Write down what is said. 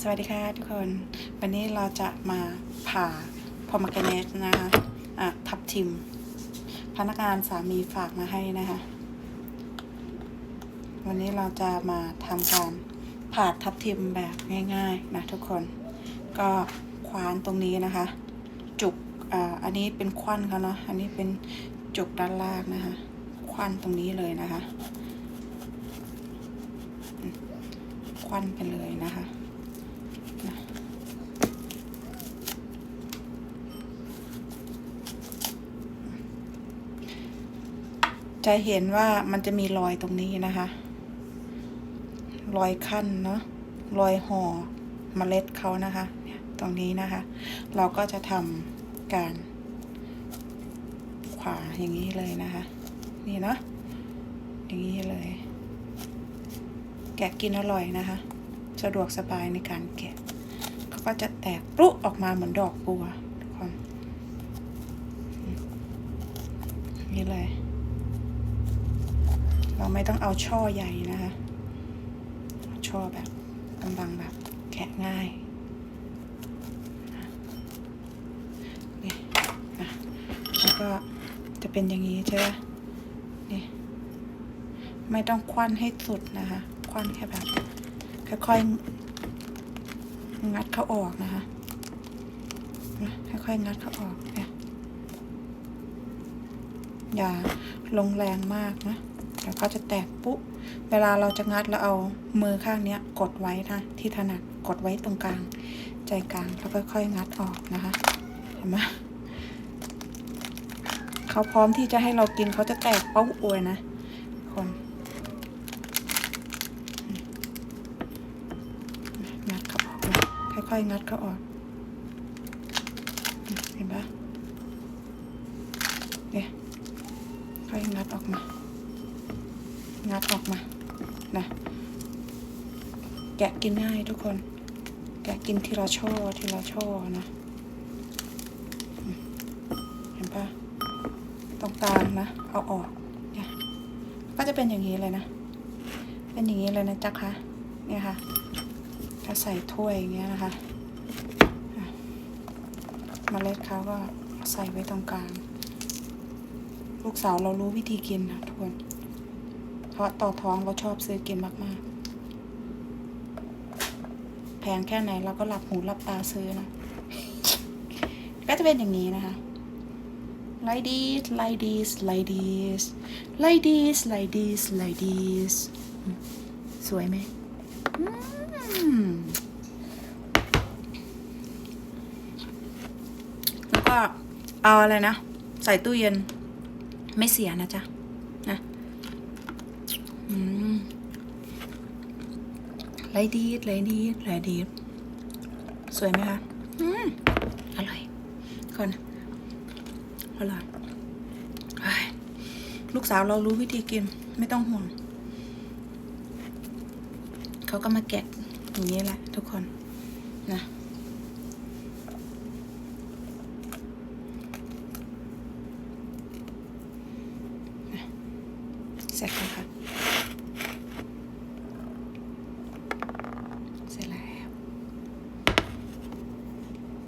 สวัสดีค่ะทุกคน วันนี้เราจะมาผ่าพอมากเนสนะคะอะทับทิม พนักงานสามีฝากมาให้นะคะ วันนี้เราจะมาทำการผ่าทับทิมแบบง่ายๆนะทุกคน ก็คว้านตรงนี้นะคะ จุกอ่าอันนี้เป็นควันเขาเนาะ อันนี้เป็นจุกด้านล่างนะคะ ควันตรงนี้เลยนะคะ ควันไปเลยนะคะ จะเห็นว่ามันจะมีรอยตรงนี้นะคะ รอยขั้นเนาะรอยห่อเมล็ดเขานะคะตรงนี้นะคะ เราก็จะทำการ ขวาอย่างนี้เลยนะคะ นี่เนาะอย่างนี้เลย แกะกินอร่อยนะคะ สะดวกสบายในการแกะเขาก็จะแตกปลุออกมาเหมือนดอกบัวทุกคนนี่เลย เราไม่ต้องเอาช่อใหญ่นะคะ ช่อแบบกำลังแบบแกะง่ายนี่นะแล้วก็จะเป็นอย่างนี้ใช่ไหมนี่ไม่ต้องควันให้สุดนะคะ ควันแค่แบบค่อยๆงัดเขาออกนะคะนะค่อยๆงัดเขาออกเนี่ยอย่าลงแรงมากนะ เดี๋ยวเขาจะแตกปุ๊บ เวลาเราจะงัดแล้วเอามือข้างนี้กดไว้นะที่ถนัดกดไว้ตรงกลาง ใจกลางแล้วค่อยๆงัดออกนะคะเห็นไหมเขาพร้อมที่จะให้เรากินเขาจะแตกเป้าอวยนะคนงัดเขาออกค่อยๆงัดเขาออกเห็นปะเนี่ยค่อยงัดออกมา งัดออกมา นะ แกะกินง่ายทุกคน แกะกินทีละช่อทีละช่อนะ เห็นปะตรงกลางนะ เอาออกเนี่ยก็จะเป็นอย่างนี้เลยนะ เป็นอย่างนี้เลยนะจ๊ะคะ เนี่ยค่ะถ้าใส่ถ้วยอย่างเงี้ยนะคะอะเมล็ดเขาก็ใส่ไว้ตรงกลาง ลูกสาวเรารู้วิธีกินนะทุกคนาะต่อท้องเราชอบซื้อกินมาก ๆ แพงแค่ไหนเราก็หลับหูหลับตาซื้อนะ ก็จะเป็นอย่างนี้นะคะ like this like this like this like this like this like this สวยไหมอืมแล้วก็เอาอะไรนะ ใส่ตู้เย็น ไม่เสียนะจ๊ะ นะ อืมไรดีดไรดีดไรดีดสวยไหมคะอืมอร่อยคนอร่อยเฮ้ยลูกสาวเรารู้วิธีกิน ไม่ต้องห่วงเขาก็มาแกะอย่างนี้แหละทุกคนนะเสร็จแล้วค่ะ